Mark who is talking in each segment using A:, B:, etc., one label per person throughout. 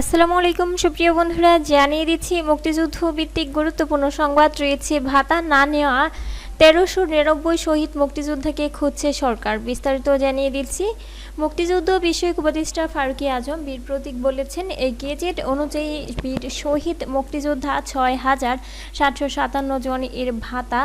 A: আসসালামু আলাইকুম, সুপ্রিয় বন্ধুরা। জানিয়ে দিচ্ছি, মুক্তিযুদ্ধ ভিত্তিক গুরুত্বপূর্ণ সংবাদ রয়েছে। ভাতা না নেওয়া তেরোশো নিরানব্বই শহীদ মুক্তিযোদ্ধাকে খুঁজছে সরকার। বিস্তারিত জানিয়ে দিচ্ছি, মুক্তিযুদ্ধ বিষয়ক উপদেষ্টা ফারুকি আজম বীর প্রতীক বলেছেন, এই গেজেট অনুযায়ী বীর শহীদ মুক্তিযোদ্ধা ছয় হাজার সাতশো সাতান্ন জন এর ভাতা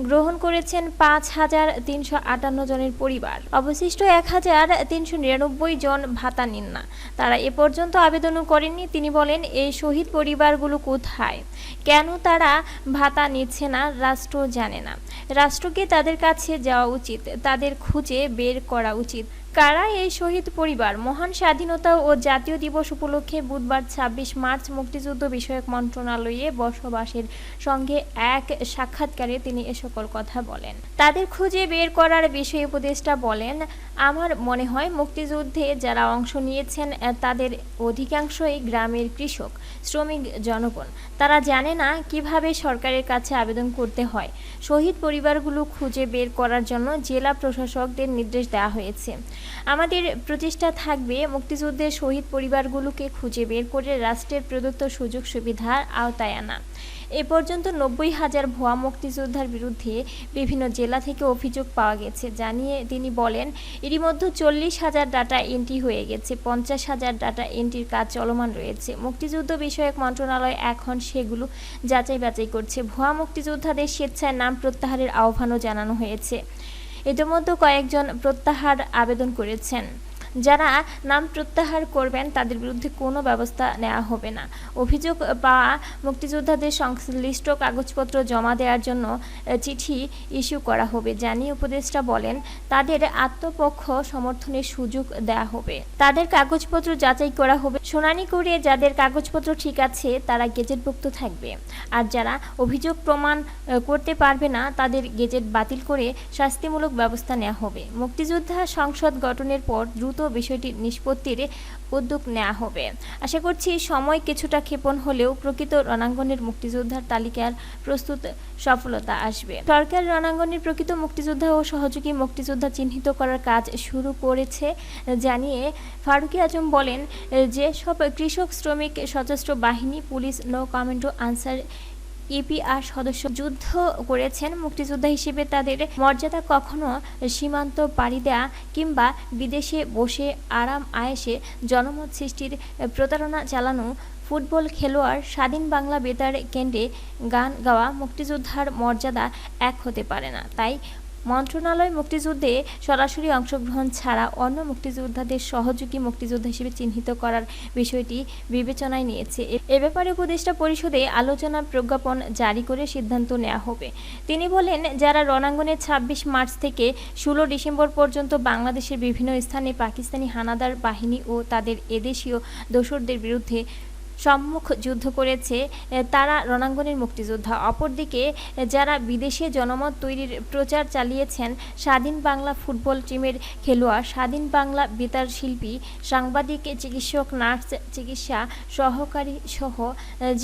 A: গ্রহণ করেছেন পাঁচ হাজার তিনশো আটান্ন জনের পরিবার। অবশিষ্ট এক হাজার তিনশো নিরানব্বই জন ভাতা নিন না। তারা এ পর্যন্ত আবেদনও করেননি। তিনি বলেন, এই শহীদ পরিবারগুলো কোথায়? কেন তারা ভাতা নিচ্ছে না? রাষ্ট্র জানে না। রাষ্ট্রকে তাদের কাছে যাওয়া উচিত। তাদের খুঁজে বের করা উচিত। কারা এই শহীদ পরিবার? মহান স্বাধীনতা ও জাতীয় দিবস উপলক্ষে বুধবার ছাব্বিশ মার্চ মুক্তিযুদ্ধ বিষয়ক মন্ত্রণালয়ে বসবাসের সঙ্গে এক সাক্ষাৎকারে তিনি এ সকল কথা বলেন। তাদের খুঁজে বের করার বিষয়ে উপদেষ্টা বলেন, আমার মনে হয় মুক্তিযুদ্ধে যারা অংশ নিয়েছেন তাদের অধিকাংশই গ্রামের কৃষক, শ্রমিক, জনগণ। তারা জানে না কীভাবে সরকারের কাছে আবেদন করতে হয়। শহীদ পরিবারগুলো খুঁজে বের করার জন্য জেলা প্রশাসকদের নির্দেশ দেওয়া হয়েছে। আমাদের প্রচেষ্টা থাকবে মুক্তিযুদ্ধের শহীদ পরিবারগুলোকে খুঁজে বের করে রাষ্ট্রের প্রদত্ত সুযোগ সুবিধার আওতায় আনা। এ পর্যন্ত নব্বই হাজার ভুয়া মুক্তিযোদ্ধার বিরুদ্ধে বিভিন্ন জেলা থেকে অভিযোগ পাওয়া গেছে। জানিয়ে তিনি বলেন এরই মধ্যে চল্লিশ হাজার ডাটা এন্ট্রি হয়ে গেছে, পঞ্চাশ হাজার ডাটা এন্ট্রির কাজ চলমান রয়েছে। মুক্তিযুদ্ধ বিষয়ক মন্ত্রণালয় এখন সেগুলো যাচাই বাছাই করছে। ভুয়া মুক্তিযোদ্ধাদের স্বেচ্ছায় নাম প্রত্যাহারের আহ্বানও জানানো হয়েছে। ইতিমধ্যে কয়েকজন প্রত্যাহার আবেদন করেছেন। যারা নাম প্রত্যাহার করবেন, তাদের বিরুদ্ধে কোনো ব্যবস্থা নেওয়া হবে না। অভিযোগ পাওয়া মুক্তিযোদ্ধাদের সংশ্লিষ্ট কাগজপত্র জমা দেওয়ার জন্য চিঠি ইস্যু করা হবে। জানিয়ে উপদেষ্টা বলেন, তাদের আত্মপক্ষ সমর্থনের সুযোগ দেওয়া হবে। তাদের কাগজপত্র যাচাই করা হবে। শুনানি করে যাদের কাগজপত্র ঠিক আছে, তারা গেজেটভুক্ত থাকবে। আর যারা অভিযোগ প্রমাণ করতে পারবে না, তাদের গেজেট বাতিল করে শাস্তিমূলক ব্যবস্থা নেওয়া হবে। মুক্তিযোদ্ধা সংসদ গঠনের পর দ্রুত বিষয়টি নিষ্পত্তির উদ্যোগ নেওয়া হবে। আশা করছি সময় কিছুটা ক্ষেপণ হলেও প্রকৃত রণাঙ্গনের মুক্তিযোদ্ধার তালিকার প্রস্তুত সফলতা আসবে। সরকার রণাঙ্গনের প্রকৃত মুক্তিযোদ্ধা ও সহযোগী মুক্তিযোদ্ধা চিহ্নিত করার কাজ শুরু করেছে জানিয়ে ফারুকি আজম বলেন, যে সব কৃষক, শ্রমিক, সশস্ত্র বাহিনী, পুলিশ, নো কমেন্টো আনসার ইপিআর সদস্য যুদ্ধ করেছেন মুক্তিযোদ্ধা হিসেবে তাদের মর্যাদা কখনো সীমান্ত পাড়ি দেয়া কিংবা বিদেশে বসে আরাম আয়েসে জনমত সৃষ্টির প্রতারণা চালানো ফুটবল খেলোয়াড় স্বাধীন বাংলা বেতার কেন্দ্রে গান গাওয়া মুক্তিযোদ্ধার মর্যাদা এক হতে পারে না। তাই মন্ত্রণালয় মুক্তিযুদ্ধে সরাসরি অংশগ্রহণ ছাড়া অন্য মুক্তিযোদ্ধাদের সহযোগী মুক্তিযোদ্ধা হিসেবে চিহ্নিত করার বিষয়টি বিবেচনায় নিয়েছে। এ- ব্যাপারে উপদেষ্টা পরিষদে আলোচনা প্রজ্ঞাপন জারি করে সিদ্ধান্ত নেওয়া হবে। তিনি বলেন, যারা রণাঙ্গনে ছাব্বিশ মার্চ থেকে ষোলো ডিসেম্বর পর্যন্ত বাংলাদেশের বিভিন্ন স্থানে পাকিস্তানি হানাদার বাহিনী ও তাদের এদেশীয় দোসরদের বিরুদ্ধে সম্মুখ যুদ্ধ করেছে তারা রণাঙ্গনের মুক্তিযোদ্ধা। অপরদিকে যারা বিদেশে জনমত তৈরির প্রচার চালিয়েছেন, স্বাধীন বাংলা ফুটবল টিমের খেলোয়াড়, স্বাধীন বাংলা বেতার শিল্পী, সাংবাদিক, চিকিৎসক, নার্স, চিকিৎসা সহকারী সহ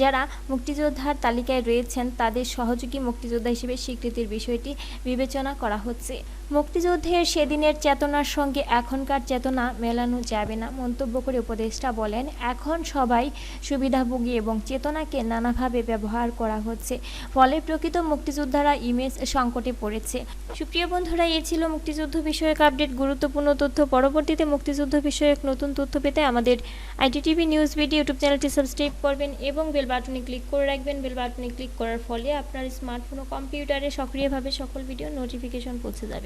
A: যারা মুক্তিযোদ্ধার তালিকায় রয়েছেন, তাদের সহযোগী মুক্তিযোদ্ধা হিসেবে স্বীকৃতির বিষয়টি বিবেচনা করা হচ্ছে। মুক্তিযুদ্ধের সেদিনের চেতনার সঙ্গে এখনকার চেতনা মেলানো যাবে না, মন্তব্য করে উপদেষ্টা বলেন, এখন সবাই সুবিধাভোগী এবং চেতনাকে নানাভাবে ব্যবহার করা হচ্ছে। ফলে প্রকৃত মুক্তিযোদ্ধারা ইমেজ সংকটে পড়েছে। সুপ্রিয় বন্ধুরা, এ ছিল মুক্তিযুদ্ধ বিষয়ক আপডেট। গুরুত্বপূর্ণ তথ্য পরবর্তীতে মুক্তিযুদ্ধ বিষয়ক নতুন তথ্য পেতে আমাদের আইটিটিভি নিউজ ভিডিও ইউটিউব চ্যানেলটি সাবস্ক্রাইব করবেন এবং বেল বাটনে ক্লিক করে রাখবেন। বেল বাটনে ক্লিক করার ফলে আপনার স্মার্টফোন ও কম্পিউটারে সক্রিয়ভাবে সকল ভিডিও নোটিফিকেশন পৌঁছে যাবে।